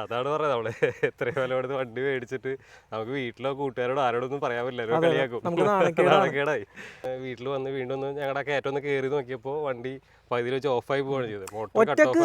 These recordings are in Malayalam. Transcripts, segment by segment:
അതാണ് പറയുന്നത് നമ്മൾ എത്രയും വില കൊടുത്ത് വണ്ടി മേടിച്ചിട്ട് നമുക്ക് വീട്ടിലോ കൂട്ടുകാരോടോ ആരോടൊന്നും പറയാൻ പറ്റില്ല കളിയാക്കും. വീട്ടിൽ വന്ന് വീണ്ടും ഒന്ന് ഞങ്ങളുടെ കയറ്റം ഒന്ന് കയറി നോക്കിയപ്പോൾ വണ്ടി പകുതിയിൽ വെച്ച് ഓഫായി പോവുകയാണ് ചെയ്തത്. മോട്ടോർ ഒറ്റയ്ക്ക്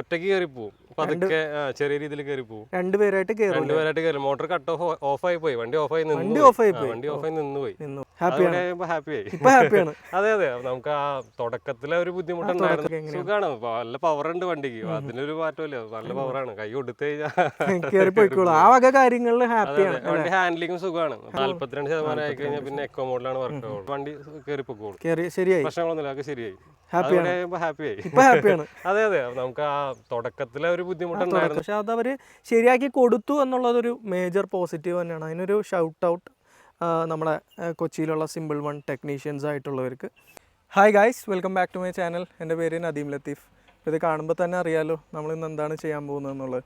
ഒറ്റയ്ക്ക് കയറി പോവും പതുക്കെ ചെറിയ രീതിയിൽ കയറി പോകും രണ്ടുപേരായിട്ട് കയറും രണ്ടുപേരായിട്ട് കയറി മോട്ടോർ കട്ട് ഓഫ് ആയി പോയി. വണ്ടി ഓഫ് ആയി നിന്നു വണ്ടി ഓഫ് ആയി പോയി. വണ്ടി ഓഫായി നിന്ന് പോയി. ഹാപ്പിയാണ് ഹാപ്പി ആയി. ഇപ്പൊ ഹാപ്പിയാണ് അതെ അതെ. നമുക്ക് ആ തുടക്കത്തിലെ ഒരു ബുദ്ധിമുട്ടുണ്ടായിരുന്നു. സുഖമാണ് സുഖാണ്. നല്ല പവർ ഉണ്ട് വണ്ടിക്ക്. അതിനൊരു മാറ്റമില്ല. നല്ല പവറാണ് കൈ കൊടുത്തു കഴിഞ്ഞാൽ ആ വക കാര്യങ്ങളിൽ ഹാപ്പിയാണ് വണ്ടി ഹാൻഡ്ലിങ്ങും സുഖമാണ് നാല്പത്തിരണ്ട് ശതമാനം ആയി കഴിഞ്ഞാൽ പിന്നെ എക്കോ മോഡിലാണ് വർക്ക് വണ്ടി കയറി പൊക്കോളൂ. ശരിയായി. പ്രശ്നങ്ങളൊന്നുമില്ല. അതൊക്കെ ശരിയായി. ഹാപ്പിയാണ് ഹാപ്പി ആയി. ഇപ്പൊ ഹാപ്പിയാണ് അതെ അതെ. നമുക്ക് ആ തുടക്കത്തിലെ ഒരു ബുദ്ധിമുട്ടുണ്ടായിരുന്നു പക്ഷെ അത് അവർ ശരിയാക്കി കൊടുത്തു എന്നുള്ളതൊരു മേജർ പോസിറ്റീവ് തന്നെയാണ്. അതിനൊരു ഷൗട്ട് ഔട്ട് നമ്മുടെ കൊച്ചിയിലുള്ള simple one technicians ആയിട്ടുള്ളവർക്ക്. Hi guys welcome back to my channel എന്റെ പേര് നദീം ലത്തീഫ്. ഇത് കാണുമ്പോൾ തന്നെ അറിയാലോ നമ്മൾ ഇന്ന് എന്താണ് ചെയ്യാൻ പോകുന്നത് എന്നുള്ളത്.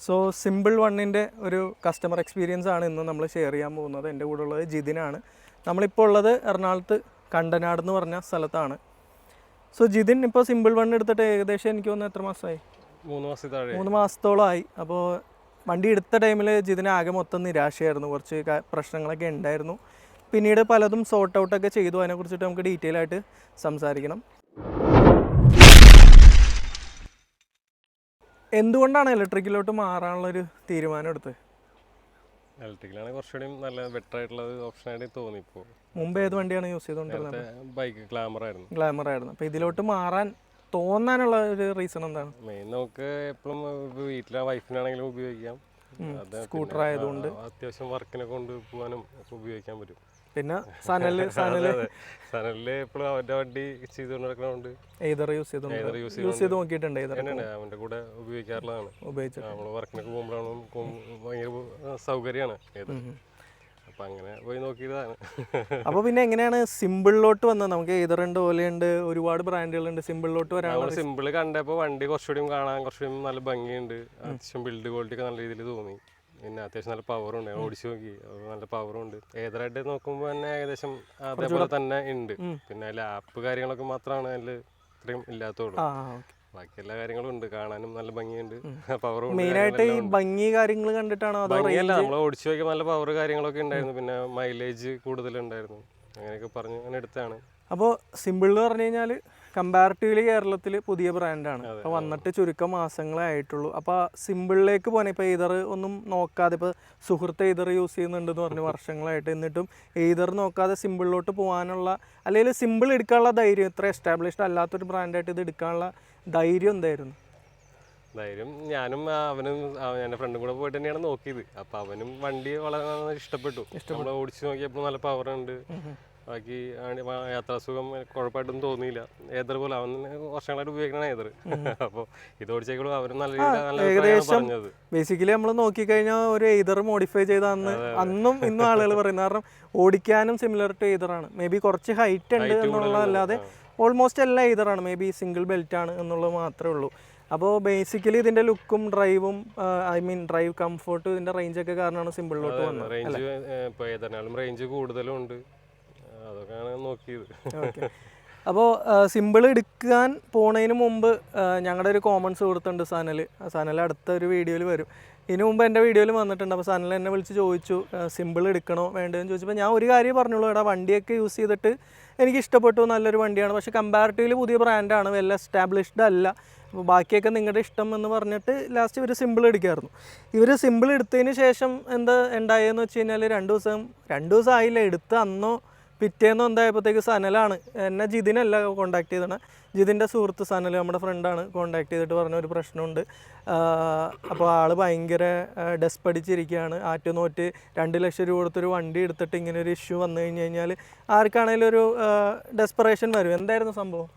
സോ സിമ്പിൾ വണ്ണിന്റെ ഒരു കസ്റ്റമർ എക്സ്പീരിയൻസ് ആണ് ഇന്ന് നമ്മൾ ഷെയർ ചെയ്യാൻ പോകുന്നത്. എന്റെ കൂടെ ഉള്ളത് ജിതിനാണ്. നമ്മളിപ്പോൾ ഉള്ളത് എറണാകുളത്ത് കണ്ടനാട് എന്ന് പറഞ്ഞ സ്ഥലത്താണ്. സോ ജിതിൻ ഇപ്പോൾ സിമ്പിൾ വൺ എടുത്തിട്ട് ഏകദേശം എനിക്ക് തോന്നുന്നു എത്ര മാസമായി? മൂന്ന് മാസത്തിൽ മൂന്ന് മൂന്ന് മാസത്തോളമായി അപ്പോൾ വണ്ടി എടുത്ത ടൈമിൽ ജിതിന് ആകെ മൊത്തം നിരാശയായിരുന്നു. കുറച്ച് പ്രശ്നങ്ങളൊക്കെ ഉണ്ടായിരുന്നു. പിന്നീട് പലതും സോർട്ട് ഔട്ടൊക്കെ ചെയ്തു. അതിനെക്കുറിച്ചിട്ട് നമുക്ക് ഡീറ്റെയിൽ ആയിട്ട് സംസാരിക്കണം. എന്തുകൊണ്ടാണ് ഇലക്ട്രിക്കിലോട്ട് മാറാനുള്ളൊരു തീരുമാനം എടുത്തത്? ഇലക്ട്രിക്കലാണ് കുറച്ചുകൂടി നല്ല ബെറ്റർ ആയിട്ടുള്ള ഓപ്ഷനായിട്ട് തോന്നി ഇപ്പോൾ മുമ്പ് ഏത് വണ്ടിയാണ് യൂസ് ചെയ്തുകൊണ്ടിരുന്നത് ബൈക്ക് ഗ്ലാമർ ആയിരുന്നു. ഗ്ലാമർ ആയിരുന്നു. അപ്പോൾ ഇതിലോട്ട് മാറാൻ തോന്നാനുള്ള ഒരു റീസൺ എന്താണ്? മെയിൻ നമുക്ക് എപ്പോഴും വീട്ടിലെ വൈഫിനാണെങ്കിലും ഉപയോഗിക്കാം. സ്കൂട്ടർ ആയതുകൊണ്ട്. അത്യാവശ്യം വർക്കിനെ കൊണ്ട് പോകാനും ഒക്കെ ഉപയോഗിക്കാൻ പറ്റും. പിന്നെ സനൽ സനൽ സനലിൽ എപ്പോഴും അവന്റെ വണ്ടി ചെയ്തുകൊണ്ട് നടക്കണോണ്ട് ഏതർ യൂസ് ചെയ്ത് യൂസ് ചെയ്ത് നോക്കിയിട്ടുണ്ട് അവന്റെ കൂടെ ഉപയോഗിക്കാറുള്ളതാണ്. ഉപയോഗിച്ചു നമ്മൾ വർക്കിനൊക്കെ പോകുമ്പോഴാണ് ഭയങ്കര സൗകര്യമാണ് ഏത്. അപ്പൊ അങ്ങനെ പോയി നോക്കിയതാണ്. പിന്നെ എങ്ങനെയാണ് സിമ്പിളിലോട്ട് വന്നത്? നമുക്ക് ഏതറുണ്ട് ഓലയുണ്ട് ഒരുപാട് ബ്രാൻഡുകളുണ്ട്. സിമ്പിളിലോട്ട് നമ്മൾ സിമ്പിൾ കണ്ടപ്പോൾ വണ്ടി കുറച്ചുകൂടി കാണാൻ കുറച്ചുകൂടി നല്ല ഭംഗിയുണ്ട്. അത്യാവശ്യം ബിൽഡ് ക്വാളിറ്റി ഒക്കെ നല്ല രീതിയിൽ തോന്നി. പിന്നെ അത്യാവശ്യം നല്ല പവറും ഉണ്ട്. ഓടിച്ചു നോക്കി. നല്ല പവറും ഉണ്ട്. ഏതറായിട്ട് നോക്കുമ്പോൾ തന്നെ ഏകദേശം അതേപോലെ തന്നെ ഉണ്ട്. പിന്നെ അതിൽ ആപ്പ് കാര്യങ്ങളൊക്കെ മാത്രമാണ് അതിൽ ഇത്രയും ഇല്ലാത്തതുള്ളൂ ബാക്കി എല്ലാ കാര്യങ്ങളും ഉണ്ട്. കാണാനും നല്ല ഭംഗിയുണ്ട്. പവറും മെയിനായിട്ട് ഈ ഭംഗി കാര്യങ്ങൾ കണ്ടിട്ടാണോ ഭംഗിയല്ല നമ്മൾ ഓടിച്ചു നോക്കിയാൽ നല്ല പവർ കാര്യങ്ങളൊക്കെ ഉണ്ടായിരുന്നു. പിന്നെ മൈലേജ് കൂടുതലുണ്ടായിരുന്നു. അങ്ങനെയൊക്കെ പറഞ്ഞ് അങ്ങനെ എടുത്താണ് അപ്പോൾ സിമ്പിൾ എന്ന് പറഞ്ഞു കഴിഞ്ഞാൽ കമ്പാരിറ്റീവ്ലി കേരളത്തിൽ പുതിയ ബ്രാൻഡാണ് അപ്പോൾ വന്നിട്ട് ചുരുക്കം മാസങ്ങളേ ആയിട്ടുള്ളൂ. അപ്പോൾ സിമ്പിളിലേക്ക് പോകാൻ ഇപ്പോൾ ഈതർ ഒന്നും നോക്കാതെ ഇപ്പോൾ സുഹൃത്ത് ഈതർ യൂസ് ചെയ്യുന്നുണ്ടെന്ന് പറഞ്ഞു വർഷങ്ങളായിട്ട് എന്നിട്ടും ഈതർ നോക്കാതെ സിമ്പിളിലോട്ട് പോകാനുള്ള അല്ലെങ്കിൽ സിമ്പിൾ എടുക്കാനുള്ള ധൈര്യം ഇത്ര എസ്റ്റാബ്ലിഷ്ഡ് അല്ലാത്തൊരു ബ്രാൻഡായിട്ട് ഇത് എടുക്കാനുള്ള ധൈര്യം എന്തായിരുന്നു? ധൈര്യം ഞാനും അവനും എന്റെ ഫ്രണ്ടും കൂടെ പോയിട്ട് തന്നെയാണ് നോക്കിയത്. അപ്പം അവനും വണ്ടി വളരെ ഇഷ്ടപ്പെട്ടു. ഇഷ്ടപ്പെട്ടു. ഓടിച്ചു നോക്കിയപ്പോൾ നല്ല പവർ ഉണ്ട്. ബാക്കി യാത്രാസുഖം കുഴപ്പമായിട്ടൊന്നും തോന്നിയില്ല. ഏതർ പോലെ അവൻ വർഷങ്ങളായിട്ട് ഉപയോഗിക്കണ ഏതർ. അപ്പോൾ ഇത് ഓടിച്ചേക്കുള്ളൂ അവരും നല്ല ഏകദേശം ബേസിക്കലി നമ്മൾ നോക്കിക്കഴിഞ്ഞാൽ ഒരു എയ്തർ മോഡിഫൈ ചെയ്ത അന്ന് അന്നും ഇന്നും ആളുകൾ പറയുന്നത് കാരണം ഓടിക്കാനും സിമിലർ ടു ആണ്. മേ ബി കുറച്ച് ഹൈറ്റ് ഉണ്ട് എന്നുള്ളതല്ലാതെ ഓൾമോസ്റ്റ് എല്ലാ ഏതറാണ് മേ ബി സിംഗിൾ ബെൽറ്റ് ആണ് എന്നുള്ളത് മാത്രമേ ഉള്ളൂ. അപ്പോൾ ബേസിക്കലി ഇതിന്റെ ലുക്കും ഡ്രൈവും ഐ മീൻ ഡ്രൈവ് കംഫർട്ട് ഇതിന്റെ റേഞ്ച് ഒക്കെ കാരണമാണ് സിമ്പിളിലോട്ട് വന്നത് റേഞ്ച് റേഞ്ച് കൂടുതലും ഉണ്ട്. അപ്പോൾ സിമ്പിൾ എടുക്കാൻ പോണതിന് മുമ്പ് ഞങ്ങളുടെ ഒരു കോമൺ സുഹൃത്തുണ്ട് സനൽ സനൽ അടുത്ത ഒരു വീഡിയോയിൽ വരും. ഇതിനു മുമ്പ് എന്റെ വീഡിയോയിൽ വന്നിട്ടുണ്ട്. അപ്പോൾ സനൽ എന്നെ വിളിച്ച് ചോദിച്ചു സിമ്പിൾ എടുക്കണോ വേണ്ടതെന്ന് ചോദിച്ചപ്പോൾ ഞാൻ ഒരു കാര്യം പറഞ്ഞുള്ളൂ എടാ വണ്ടിയൊക്കെ യൂസ് ചെയ്തിട്ട് എനിക്ക് ഇഷ്ടപ്പെട്ടു നല്ലൊരു വണ്ടിയാണ്. പക്ഷേ കമ്പാരിറ്റീവ്ലി പുതിയ ബ്രാൻഡാണ് വെല്ല എസ്റ്റാബ്ലിഷ്ഡ് അല്ല. അപ്പോൾ ബാക്കിയൊക്കെ നിങ്ങളുടെ ഇഷ്ടം എന്ന് പറഞ്ഞിട്ട് ലാസ്റ്റ് ഇവർ സിമ്പിൾ എടുക്കായിരുന്നു. ഇവർ സിമ്പിൾ എടുത്തതിന് ശേഷം എന്താ ഉണ്ടായെന്ന് വെച്ച് കഴിഞ്ഞാൽ രണ്ട് ദിവസം രണ്ട് ദിവസം ആയില്ല. എടുത്ത് അന്നോ പിറ്റേന്ന് എന്തായപ്പോഴത്തേക്ക് സനലാണ്. എന്നെ ജിതിനല്ല കോണ്ടാക്ട് ചെയ്തത് ജിതിന്റെ സുഹൃത്ത് സനൽ നമ്മുടെ ഫ്രണ്ടാണ് കോണ്ടാക്ട് ചെയ്തിട്ട് പറഞ്ഞ ഒരു പ്രശ്നമുണ്ട് അപ്പോൾ ആൾ ഭയങ്കര ഡെസ്പടിച്ചിരിക്കുകയാണ് ആറ്റുനോറ്റ് രണ്ട് ലക്ഷം രൂപ കൊടുത്തൊരു വണ്ടി എടുത്തിട്ട് ഇങ്ങനെ ഒരു ഇഷ്യൂ വന്നു കഴിഞ്ഞ് കഴിഞ്ഞാൽ ആർക്കാണേലും ഒരു ഡെസ്പറേഷൻ വരും. എന്തായിരുന്നു സംഭവം?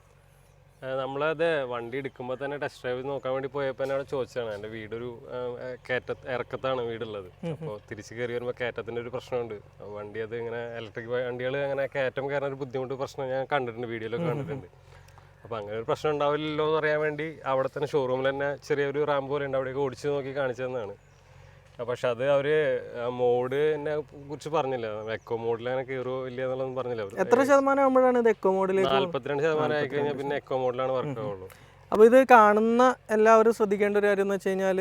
നമ്മളത് വണ്ടി എടുക്കുമ്പോൾ തന്നെ ടെസ്റ്റ് ഡ്രൈവ് നോക്കാൻ വേണ്ടി പോയപ്പോൾ എന്നോട് ചോദിച്ചതാണ്. എന്റെ വീടൊരു കയറ്റ ഇറക്കത്താണ് വീടുള്ളത്. അപ്പോൾ തിരിച്ച് കയറി വരുമ്പോൾ കയറ്റത്തിന്റെ ഒരു പ്രശ്നമുണ്ട്. വണ്ടി അത് ഇങ്ങനെ ഇലക്ട്രിക് വണ്ടികൾ അങ്ങനെ കയറ്റം കയറുന്ന ഒരു ബുദ്ധിമുട്ട് പ്രശ്നം ഞാൻ കണ്ടിട്ടുണ്ട് വീഡിയോയിലൊക്കെ കണ്ടിട്ടുണ്ട്. അപ്പോൾ അങ്ങനെ ഒരു പ്രശ്നം ഉണ്ടാവില്ലല്ലോ എന്ന് അറിയാൻ വേണ്ടി അവിടെ തന്നെ ഷോറൂമിൽ തന്നെ ചെറിയൊരു റാമ്പ് പോലെ ഉണ്ട്. അവിടെയൊക്കെ ഓടിച്ച് നോക്കി കാണിച്ചു തന്നതാണ് ആ, പക്ഷെ അത് അവർ മോഡ് എന്നെ കുറിച്ച് പറഞ്ഞില്ല. എക്കോ മോഡിൽ അങ്ങനെ കയറുമോ ഇല്ല എന്നുള്ളതൊന്നും പറഞ്ഞില്ല എത്ര ശതമാനം ആകുമ്പോഴാണ് ഇത് എക്കോ മോഡിൽ നാല്പത്തിരണ്ട് ശതമാനം ആയി കഴിഞ്ഞാൽ പിന്നെ എക്കോ മോഡിലാണ് വർക്ക് ആവുള്ളൂ. അപ്പോൾ ഇത് കാണുന്ന എല്ലാവരും ശ്രദ്ധിക്കേണ്ട ഒരു കാര്യം എന്ന് വെച്ച് കഴിഞ്ഞാൽ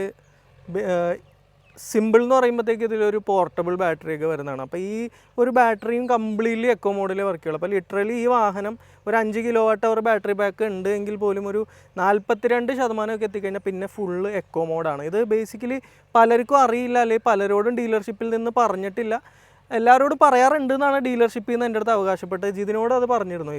സിമ്പിൾ എന്ന് പറയുമ്പോഴത്തേക്ക് ഇതിലൊരു പോർട്ടബിൾ ബാറ്ററി ഒക്കെ വരുന്നതാണ്. അപ്പോൾ ഈ ഒരു ബാറ്ററിയും കംപ്ലീറ്റ്ലി എക്കോ മോഡിൽ വർക്ക് ചെയ്യുള്ളൂ. അപ്പോൾ ലിറ്ററലി ഈ വാഹനം ഒരു അഞ്ച് kilowatt hour battery back ഉണ്ട് എങ്കിൽ പോലും ഒരു നാൽപ്പത്തിരണ്ട് ശതമാനമൊക്കെ എത്തിക്കഴിഞ്ഞാൽ പിന്നെ ഫുള്ള് എക്കോ മോഡാണ് ഇത് ബേസിക്കലി പലർക്കും അറിയില്ല അല്ലെങ്കിൽ പലരോടും ഡീലർഷിപ്പിൽ നിന്ന് പറഞ്ഞിട്ടില്ല. എല്ലാവരോടും പറയാറുണ്ട് എന്നാണ് ഡീലർഷിപ്പിൽ നിന്ന് എന്റെ അടുത്ത് അവകാശപ്പെട്ടത്. ജിതിനോട് അത് പറഞ്ഞിരുന്നു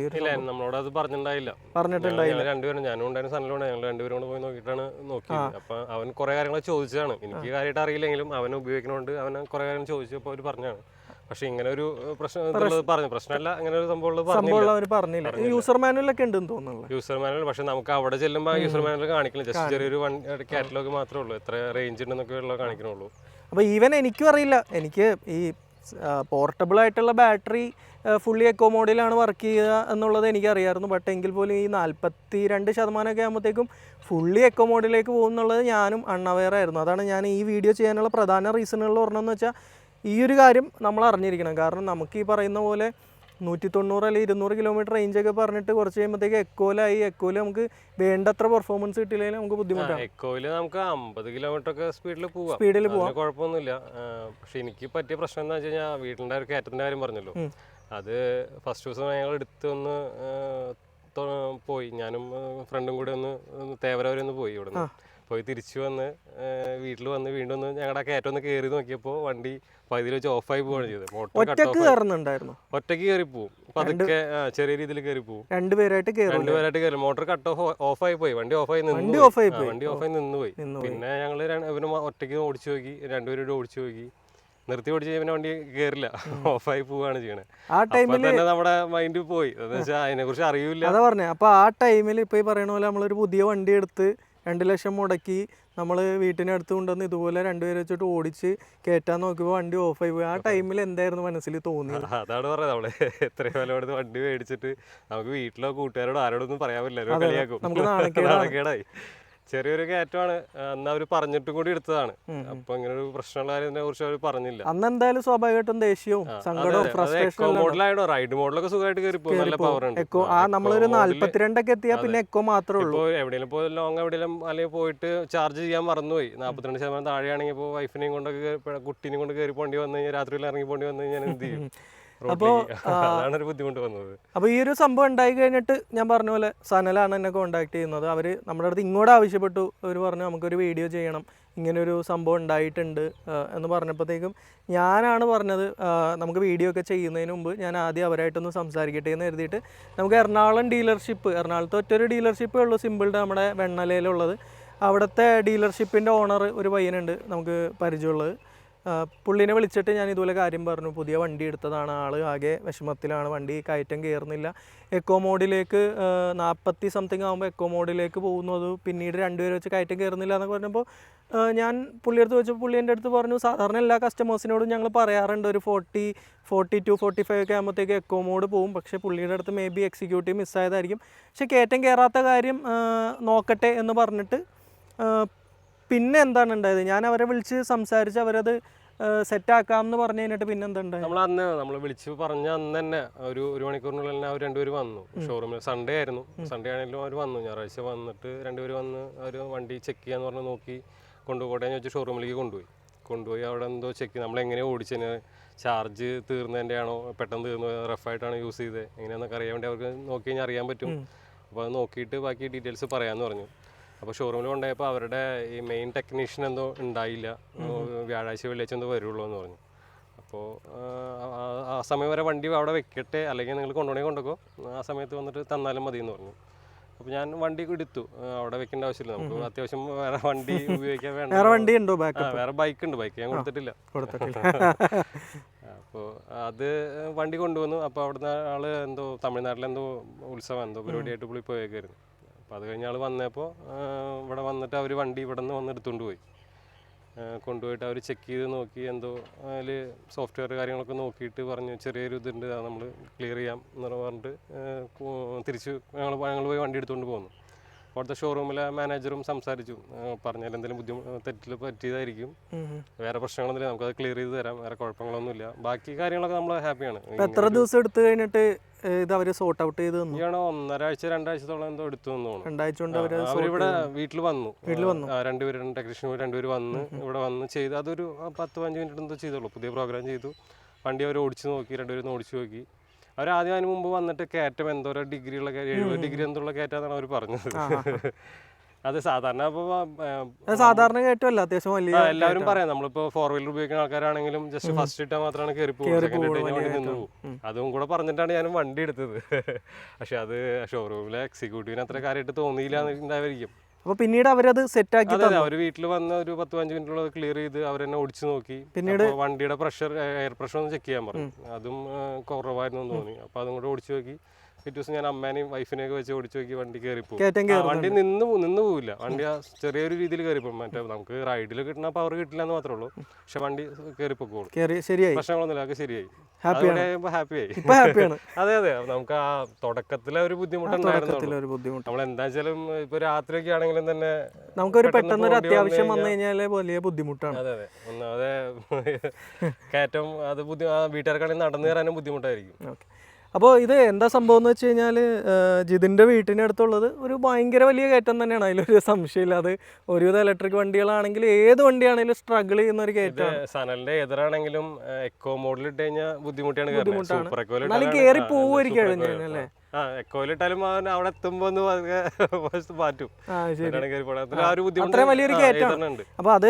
നമ്മളോട് അത് പറഞ്ഞിട്ടുണ്ടായില്ല. പറഞ്ഞിട്ടുണ്ടായില്ല. രണ്ടുപേരും ഞാനും ഉണ്ടായിരുന്നു സനലും ഞങ്ങൾ രണ്ടുപേരും കൂടെ പോയി നോക്കിയിട്ടാണ് നോക്കിയത്. അപ്പൊ അവൻ കുറെ കാര്യങ്ങൾ ചോദിച്ചതാണ്. എനിക്ക് കാര്യമായിട്ട് അറിയില്ലെങ്കിലും അവൻ ഉപയോഗിക്കുന്നതുകൊണ്ട് അവൻ കുറെ കാര്യങ്ങൾ ചോദിച്ചപ്പോൾ അവർ പറഞ്ഞാണ് പക്ഷെ ഇങ്ങനെ ഒരു പ്രശ്നം പറഞ്ഞു. പ്രശ്നമല്ല അങ്ങനെ ഒരു സംഭവം അവർ പറഞ്ഞില്ല. യൂസർ മാനുവലൊക്കെ ഉണ്ടെന്ന് തോന്നുന്നു യൂസർ മാനുവൽ പക്ഷെ നമുക്ക് അവിടെ ചെല്ലുമ്പോൾ യൂസർ മാനുവൽ കാണിക്കില്ല ജസ്റ്റ് ചെറിയൊരു വൺ കാറ്റലോഗ് മാത്രമേ ഉള്ളൂ. എത്ര റേഞ്ച് ഉണ്ടെന്നൊക്കെ ഉള്ളത് കാണിക്കണുള്ളൂ. അപ്പോൾ ഈവൻ എനിക്കും അറിയില്ല. എനിക്ക് ഈ പോർട്ടബിൾ ആയിട്ടുള്ള ബാറ്ററി ഫുള്ളി എക്കോ മോഡിലാണ് വർക്ക് ചെയ്യുക എന്നുള്ളത് എനിക്കറിയായിരുന്നു. ബട്ട് എങ്കിൽ പോലും ഈ നാൽപ്പത്തി രണ്ട് ശതമാനമൊക്കെ ആകുമ്പോഴത്തേക്കും ഫുള്ളി എക്കോ മോഡിലേക്ക് പോകുന്നുള്ളത് ഞാനും അൺഅവെയർ ആയിരുന്നു. അതാണ് ഞാൻ ഈ വീഡിയോ ചെയ്യാനുള്ള പ്രധാന റീസണുകളിൽ പറഞ്ഞതെന്ന് വെച്ചാൽ ഈ ഒരു കാര്യം നമ്മൾ അറിഞ്ഞിരിക്കണം കാരണം നമുക്ക് ഈ പറയുന്ന പോലെ നൂറ്റി തൊണ്ണൂറ് അല്ലെങ്കിൽ ഇരുന്നൂറ് കിലോമീറ്റർ റേഞ്ചൊക്കെ പറഞ്ഞിട്ട് കുറച്ച് കഴിയുമ്പോഴത്തേക്ക് എക്കോലായി എക്കോയിൽ നമുക്ക് വേണ്ടത്ര പെർഫോമൻസ് കിട്ടിയില്ലെങ്കിൽ നമുക്ക് ബുദ്ധിമുട്ടാണ്. എക്കോയിൽ നമുക്ക് അമ്പത് കിലോമീറ്റർ ഒക്കെ സ്പീഡിൽ പോവാം. സ്പീഡിൽ പോവാം. കുഴപ്പമൊന്നുമില്ല. പക്ഷെ എനിക്ക് പറ്റിയ പ്രശ്നം എന്താ വെച്ച് കഴിഞ്ഞാൽ വീട്ടിന്റെ ഒരു കയറ്റത്തിന്റെ കാര്യം പറഞ്ഞല്ലോ. അത് ഫസ്റ്റ് ദിവസം ഞങ്ങൾ എടുത്ത് ഒന്ന് പോയി. ഞാനും ഫ്രണ്ടും കൂടെ ഒന്ന് തേവര വരെ ഒന്ന് പോയി ഇവിടുന്ന്. പോയി തിരിച്ചു വന്ന് വീട്ടിൽ വന്ന് വീണ്ടും ഒന്ന് ഞങ്ങളുടെ കയറ്റം ഒന്ന് കയറി നോക്കിയപ്പോൾ വണ്ടി പകുതിയിൽ വെച്ച് ഓഫായി പോവുകയാണ് ചെയ്തത്. മോട്ടോർ ഒറ്റയ്ക്ക് കയറി പോവും. പതുക്കെ അതൊക്കെ ചെറിയ രീതിയിൽ കയറി പോവും. രണ്ടുപേരായിട്ട് കയറും രണ്ടുപേരായിട്ട് കയറി മോട്ടോർ കട്ട് ഓഫ് ഓഫായി പോയി. വണ്ടി ഓഫായി നിന്ന് വണ്ടി. ഓഫായി പോയി. വണ്ടി ഓഫായി നിന്ന് പോയി പിന്നെ ഞങ്ങൾ ഇവന് ഒറ്റയ്ക്ക് ഓടിച്ചു നോക്കി. രണ്ടുപേരും ഓടിച്ചു നോക്കി. നിർത്തി ഓടിച്ച് കഴിഞ്ഞാൽ പിന്നെ വണ്ടി കയറില്ല ഓഫായി പോവാണ് ചെയ്യണേ. ആ ടൈമിൽ തന്നെ നമ്മുടെ മൈൻഡ് പോയി. അതിനെ കുറിച്ച് അറിയില്ല. അതാ പറഞ്ഞേ. അപ്പോൾ ആ ടൈമിൽ ഇപ്പൊ ഈ പറയുന്ന പോലെ നമ്മളൊരു പുതിയ വണ്ടി എടുത്ത് രണ്ട് ലക്ഷം മുടക്കി നമ്മൾ വീട്ടിനടുത്ത് കൊണ്ടുവന്ന് ഇതുപോലെ രണ്ടുപേരെ വെച്ചിട്ട് ഓടിച്ച് കയറ്റാൻ നോക്കിയപ്പോൾ വണ്ടി ഓഫായി പോയി. ആ ടൈമിൽ എന്തായിരുന്നു മനസ്സിൽ തോന്നി അതാണ് പറയുന്നത് നമ്മൾ. എത്രയും വില കൊടുത്ത് വണ്ടി മേടിച്ചിട്ട് നമുക്ക് വീട്ടിലോ കൂട്ടുകാരോടോ ആരോടൊന്നും പറയാൻ പറ്റില്ല. നമുക്ക് നാണക്കേടായി. ചെറിയൊരു കയറ്റമാണ്. അന്ന് അവർ പറഞ്ഞിട്ടും കൂടി എടുത്തതാണ്. അപ്പൊ ഇങ്ങനെ ഒരു പ്രശ്നമുള്ള കാര്യത്തിനെ കുറിച്ച് അവർ പറഞ്ഞില്ല. അന്ന് എന്തായാലും സ്വാഭാവികമായിട്ടും ദേഷ്യവും സങ്കടവും എക്കോ മോഡലായിട്ടോ റൈഡ് മോഡലൊക്കെ സുഖമായിട്ട് കയറി പോകും നല്ല പവർ ഉണ്ട്. എക്കോ ആ നമ്മളൊരു നാല്പത്തിരണ്ടൊക്കെ എത്തിയാൽ പിന്നെ എക്കോ മാത്രമേ ഉള്ളൂ. എവിടെയെങ്കിലും പോയി ലോങ് എവിടെയെങ്കിലും അല്ലെങ്കിൽ പോയിട്ട് ചാർജ് ചെയ്യാൻ മറന്നുപോയി. നാൽപ്പത്തിരണ്ട് ശതമാനം താഴെയാണെങ്കിൽ ഇപ്പോൾ വൈഫിനെയും കൊണ്ടൊക്കെ കുട്ടീനെയും കൊണ്ട് കയറി പോണ്ടി വന്നു കഴിഞ്ഞാൽ രാത്രിയിൽ ഇറങ്ങി പോണ്ടി വന്നു കഴിഞ്ഞാൽ എന്ത് ചെയ്യും? റോഡിലേക്ക്. അതാണ് ബുദ്ധിമുട്ട് വന്നത്. അപ്പോൾ ഈ ഒരു സംഭവം ഉണ്ടായി കഴിഞ്ഞിട്ട് ഞാൻ പറഞ്ഞ പോലെ സനലാണ് എന്നെ കോൺടാക്ട് ചെയ്യുന്നത്. അവർ നമ്മുടെ അടുത്ത് ഇങ്ങോട്ട് ആവശ്യപ്പെട്ടു. അവർ പറഞ്ഞു നമുക്കൊരു വീഡിയോ ചെയ്യണം. ഇങ്ങനെ ഒരു സംഭവം ഉണ്ടായിട്ടുണ്ട്. എന്ന് പറഞ്ഞപ്പോഴത്തേക്കും ഞാനാണ് പറഞ്ഞത് നമുക്ക് വീഡിയോ ഒക്കെ ചെയ്യുന്നതിന് മുമ്പ് ഞാൻ ആദ്യം അവരായിട്ടൊന്ന് സംസാരിക്കട്ടെ എന്ന് കരുതിയിട്ട് നമുക്ക് എറണാകുളം ഡീലർഷിപ്പ് എറണാകുളത്ത് ഒറ്റൊരു ഡീലർഷിപ്പേ ഉള്ളൂ സിമ്പിളുടെ നമ്മുടെ വെണ്ണലയിലുള്ളത്. അവിടുത്തെ ഡീലർഷിപ്പിന്റെ ഓണർ ഒരു പയ്യനുണ്ട് നമുക്ക് പരിചയമുള്ളത്. പുള്ളിനെ വിളിച്ചിട്ട് ഞാൻ ഇതുപോലെ കാര്യം പറഞ്ഞു. പുതിയ വണ്ടി എടുത്തതാണ്. ആൾ ആകെ വിഷമത്തിലാണ്. വണ്ടി കയറ്റം കയറുന്നില്ല. എക്കോ മോഡിലേക്ക് നാൽപ്പത്തി സംതിങ് ആകുമ്പോൾ എക്കോ മോഡിലേക്ക് പോകുന്നത് പിന്നീട് രണ്ടുപേരും വെച്ച് കയറ്റം കയറുന്നില്ല എന്നൊക്കെ പറഞ്ഞപ്പോൾ ഞാൻ പുള്ളിയെടുത്ത് വെച്ചപ്പോൾ പുള്ളി എന്റെ അടുത്ത് പറഞ്ഞു സാധാരണ എല്ലാ കസ്റ്റമേഴ്സിനോടും ഞങ്ങൾ പറയാറുണ്ട്. ഒരു forty forty two forty five ഒക്കെ ആകുമ്പോഴത്തേക്ക് എക്കോ മോഡ് പോകും. പക്ഷേ പുള്ളിയുടെ അടുത്ത് മേ ബി എക്സിക്യൂട്ടീവ് മിസ്സായതായിരിക്കും പക്ഷേ കയറ്റം കയറാത്ത കാര്യം നോക്കട്ടെ എന്ന് പറഞ്ഞിട്ട് പിന്നെ എന്താണ് ഉണ്ടായത്? ഞാൻ അവരെ വിളിച്ച് സംസാരിച്ച് അവരത് സെറ്റ് ആക്കാം എന്ന് പറഞ്ഞു കഴിഞ്ഞിട്ട് പിന്നെ നമ്മൾ അന്ന് നമ്മൾ വിളിച്ച് പറഞ്ഞ അന്ന് തന്നെ ഒരു ഒരു മണിക്കൂറിനുള്ളിൽ തന്നെ അവർ രണ്ടുപേരും വന്നു. ഷോറൂമിൽ സൺഡേ ആയിരുന്നു. സൺഡേ ആണെങ്കിലും അവർ വന്നു. ഞായറാഴ്ച വന്നിട്ട് രണ്ടുപേരും വന്ന് അവർ വണ്ടി ചെക്ക് ചെയ്യാന്ന് പറഞ്ഞ് നോക്കി കൊണ്ടുപോകട്ടെ എന്ന് വെച്ച് ഷോറൂമിലേക്ക് കൊണ്ടുപോയി. കൊണ്ടുപോയി അവിടെ എന്തോ ചെക്ക് നമ്മൾ എങ്ങനെ ഓടിച്ചതിന് ചാർജ് തീർന്നതിന്റെ ആണോ? പെട്ടെന്ന് തീർന്നു റഫായിട്ടാണ് യൂസ് ചെയ്തത് എങ്ങനെയാണെന്നൊക്കെ അറിയാൻ വേണ്ടി അവർക്ക് നോക്കി കഴിഞ്ഞാൽ അറിയാൻ പറ്റും. അപ്പോൾ അത് നോക്കിയിട്ട് ബാക്കി ഡീറ്റെയിൽസ് പറയാമെന്ന് പറഞ്ഞു. അപ്പോൾ ഷോറൂമിൽ കൊണ്ടുപോയപ്പോൾ അവരുടെ ഈ മെയിൻ ടെക്നീഷ്യൻ എന്തോ ഉണ്ടായില്ല. വ്യാഴാഴ്ച വെള്ളിയാഴ്ച എന്തോ വരുള്ളൂ എന്ന് പറഞ്ഞു. അപ്പോൾ ആ സമയം വരെ വണ്ടി അവിടെ വെക്കട്ടെ അല്ലെങ്കിൽ നിങ്ങൾ കൊണ്ടുപോയി കൊണ്ടുപോകോ ആ സമയത്ത് വന്നിട്ട് തന്നാലും മതി എന്ന് പറഞ്ഞു. അപ്പോൾ ഞാൻ വണ്ടി എടുത്തു. അവിടെ വെക്കേണ്ട ആവശ്യമില്ല. നമുക്ക് അത്യാവശ്യം വേറെ വണ്ടി ഉപയോഗിക്കാൻ വേണ്ട വേറെ വണ്ടി ഉണ്ടോ ബാക്ക് വേറെ ബൈക്ക് ഉണ്ട്. ബൈക്ക് ഞാൻ കൊടുത്തിട്ടില്ല. കൊടുത്തിട്ടില്ല. അപ്പോൾ അത് വണ്ടി കൊണ്ടുവന്നു. അപ്പോൾ അവിടുന്ന് ആൾ എന്തോ തമിഴ്നാട്ടിലെന്തോ ഉത്സവം എന്തോ പരിപാടിയായിട്ട് പുള്ളി പോയേക്കായിരുന്നു. അപ്പോൾ അത് കഴിഞ്ഞ ആൾ വന്നപ്പോൾ ഇവിടെ വന്നിട്ട് അവർ വണ്ടി ഇവിടെ നിന്ന് വന്ന് എടുത്തുകൊണ്ട് പോയി. കൊണ്ടുപോയിട്ട് അവർ ചെക്ക് ചെയ്ത് നോക്കി എന്തോ അതിൽ സോഫ്റ്റ്വെയർ കാര്യങ്ങളൊക്കെ നോക്കിയിട്ട് പറഞ്ഞു ചെറിയൊരു ഇതുണ്ട് നമ്മൾ ക്ലിയർ ചെയ്യാം എന്ന് പറഞ്ഞിട്ട് തിരിച്ച് ഞങ്ങൾ ഞങ്ങൾ പോയി വണ്ടി എടുത്തുകൊണ്ട് പോന്നു. അവിടുത്തെ ഷോറൂമിലെ മാനേജറും സംസാരിച്ചു. പറഞ്ഞാൽ എന്തെങ്കിലും ബുദ്ധിമുട്ട് തെറ്റിൽ പറ്റിയതായിരിക്കും. വേറെ പ്രശ്നങ്ങളൊന്നും വേറെ പ്രശ്നങ്ങളൊന്നുമില്ല. നമുക്കത് ക്ലിയർ ചെയ്ത് തരാം. വേറെ കുഴപ്പങ്ങളൊന്നുമില്ല. ബാക്കി കാര്യങ്ങളൊക്കെ നമ്മൾ ഹാപ്പിയാണ് എത്ര ദിവസം എടുത്തു കഴിഞ്ഞിട്ട് ഇത് അവർ സോർട്ട് ഔട്ട് ചെയ്ത് തന്നു? ഒന്നരാഴ്ച രണ്ടാഴ്ചത്തോളം എന്തോ എടുത്തു രണ്ടാഴ്ച കൊണ്ട് അവരിവിടെ വീട്ടിൽ വന്നു. വീട്ടിൽ വന്നു. രണ്ടുപേരും ടെക്നീഷ്യൻ രണ്ടുപേരും വന്ന് ഇവിടെ വന്ന് ചെയ്ത് അതൊരു പത്ത് പതിനഞ്ച് മിനിറ്റ് എന്തോ ചെയ്തോളൂ പുതിയ പ്രോഗ്രാം ചെയ്തു. വണ്ടി അവർ ഓടിച്ചു നോക്കി രണ്ടുപേരും ഓടിച്ചു നോക്കി. അവർ ആദ്യം അതിന് മുമ്പ് വന്നിട്ട് കയറ്റം എന്തോരം ഡിഗ്രിയുള്ള എഴുപത് ഡിഗ്രി എന്തുള്ള കയറ്റാന്നാണ് അവർ പറഞ്ഞത്. അത് സാധാരണ ഇപ്പോൾ സാധാരണ കയറ്റമല്ല അത്യാവശ്യം വലിയ എല്ലാവരും പറയാം നമ്മളിപ്പോ ഫോർ വീലർ ഉപയോഗിക്കുന്ന ആൾക്കാരാണെങ്കിലും ജസ്റ്റ് ഫസ്റ്റ് ഇട്ടാൽ മാത്രമാണ് കയറി പോകും സെക്കൻഡ് ഇട്ട് കഴിഞ്ഞാൽ വണ്ടി നിന്ന് പോകും അതും കൂടെ പറഞ്ഞിട്ടാണ് ഞാൻ വണ്ടി എടുത്തത്. പക്ഷെ അത് ഷോറൂമിലെ എക്സിക്യൂട്ടീവിന് അത്ര കാര്യമായിട്ട് തോന്നിയില്ല ഉണ്ടായിരിക്കും അപ്പൊ പിന്നീട് അവരത് സെറ്റ് ആക്കി അതെ അവർ വീട്ടിൽ വന്ന ഒരു പത്ത് പതിനഞ്ച് മിനിറ്റുള്ളത് ക്ലിയർ ചെയ്ത് അവരെന്നെ ഓടിച്ചു നോക്കി. പിന്നീട് വണ്ടിയുടെ പ്രഷർ എയർ പ്രഷർ ഒന്ന് ചെക്ക് ചെയ്യാൻ പറഞ്ഞു. അതും കുറവായിരുന്നു തോന്നി. അപ്പൊ അതും കൂടെ ഓടിച്ചു നോക്കി. പിറ്റേ ദിവസം ഞാൻ അമ്മേനെയും വൈഫിനെയും ഒക്കെ വെച്ച് ഓടിച്ചു നോക്കി വണ്ടി കയറി പോകും വണ്ടി നിന്ന് നിന്ന് പോവില്ല. വണ്ടി ആ ചെറിയൊരു രീതിയിൽ കയറി പോകും മറ്റേ നമുക്ക് റൈഡിൽ കിട്ടുന്ന പവർ കിട്ടില്ല എന്ന് മാത്രമേ ഉള്ളൂ. പക്ഷെ വണ്ടി കയറി ശരിയായി. പ്രശ്നങ്ങളൊന്നുമില്ല. അതൊക്കെ ശരിയായി. Happy ഹാപ്പി ആയി. ഇപ്പൊ ഹാപ്പിയാണ് അതെ അതെ. നമുക്ക് ആ തുടക്കത്തിലെ ഒരു ബുദ്ധിമുട്ടുണ്ടായിരുന്നു നമ്മൾ എന്താ വെച്ചാലും ഇപ്പൊ രാത്രിയൊക്കെ ആണെങ്കിലും തന്നെ നമുക്കൊരു പെട്ടെന്ന് ഒരു അത്യാവശ്യം വന്നു കഴിഞ്ഞാൽ വലിയ ബുദ്ധിമുട്ടാണ്. അതെ അതെ. ഒന്നാമതെ കയറ്റം അത് ബുദ്ധി വീട്ടുകാർക്കാണെങ്കിൽ നടന്നു കയറാനും ബുദ്ധിമുട്ടായിരിക്കും. അപ്പോൾ ഇത് എന്താ സംഭവം എന്ന് വെച്ച് കഴിഞ്ഞാൽ ജിതിന്റെ വീട്ടിനടുത്തുള്ളത് ഒരു ഭയങ്കര വലിയ കയറ്റം തന്നെയാണ്. അതിലൊരു സംശയമില്ല. അത് ഒരുവിധ ഇലക്ട്രിക് വണ്ടികളാണെങ്കിൽ ഏത് വണ്ടിയാണെങ്കിലും സ്ട്രഗിൾ ചെയ്യുന്ന ഒരു കയറ്റം സനലിന്റെ എതിരാണെങ്കിലും എക്കോ മോഡൽ ഇട്ട് കഴിഞ്ഞാൽ ബുദ്ധിമുട്ടാണ്. ബുദ്ധിമുട്ടാണ്. എന്നാലും കേറി പോവുമായിരിക്കും കഴിഞ്ഞാൽ അല്ലേ? എക്കോയിൽ അവിടെ എത്തുമ്പോ മാറ്റും. വലിയൊരു കയറ്റമാണ്. അപ്പോൾ അത്